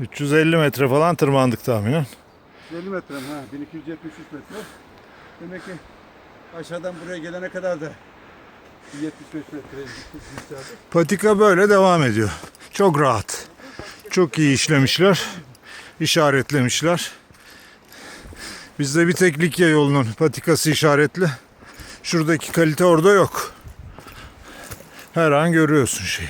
350 metre falan tırmandık tahminen. 50 metre mi? Ha, 1273 metre. Demek ki aşağıdan buraya gelene kadar da 75 metre yükseldi. Patika böyle devam ediyor. Çok rahat. Çok iyi işlemişler. işaretlemişler. Bizde bir tek Likya yolunun patikası işaretli. Şuradaki kalite orada yok. Her an görüyorsun şeyi.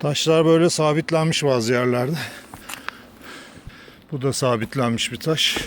Taşlar böyle sabitlenmiş bazı yerlerde. Bu da sabitlenmiş bir taş.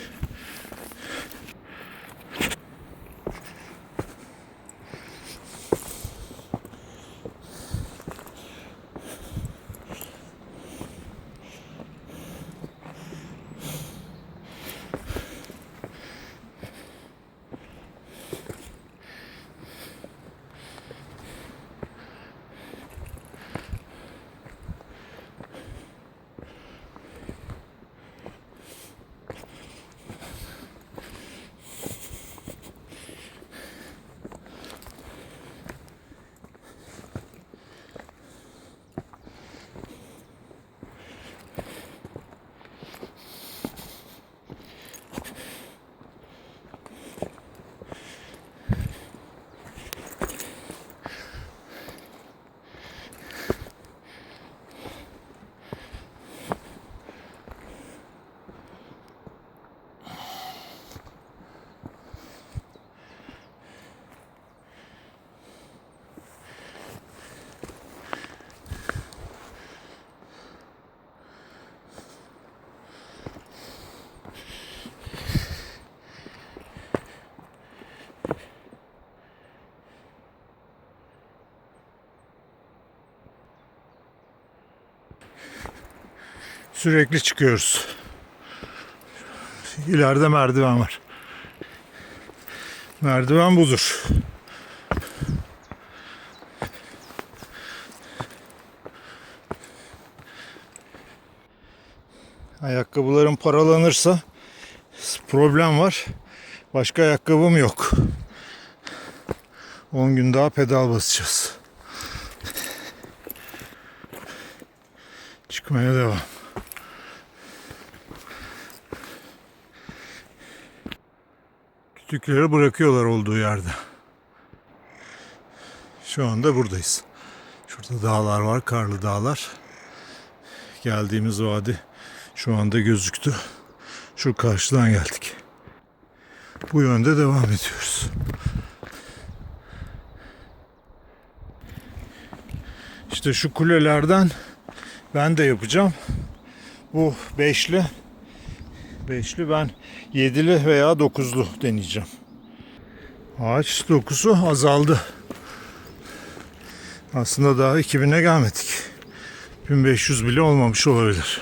Sürekli çıkıyoruz. İleride merdiven var. Merdiven budur. Ayakkabılarım paralanırsa problem var. Başka ayakkabım yok. 10 gün daha pedal basacağız. Çıkmaya devam. Kütükleri bırakıyorlar olduğu yerde. Şu anda buradayız. Şurada dağlar var, karlı dağlar. Geldiğimiz vadi şu anda gözüktü. Şu karşıdan geldik. Bu yönde devam ediyoruz. İşte şu kulelerden ben de yapacağım. Bu beşli. Beşli ben yedili veya dokuzlu deneyeceğim. Ağaç dokusu azaldı. Aslında daha 2000'e gelmedik. 1500 bile olmamış olabilir.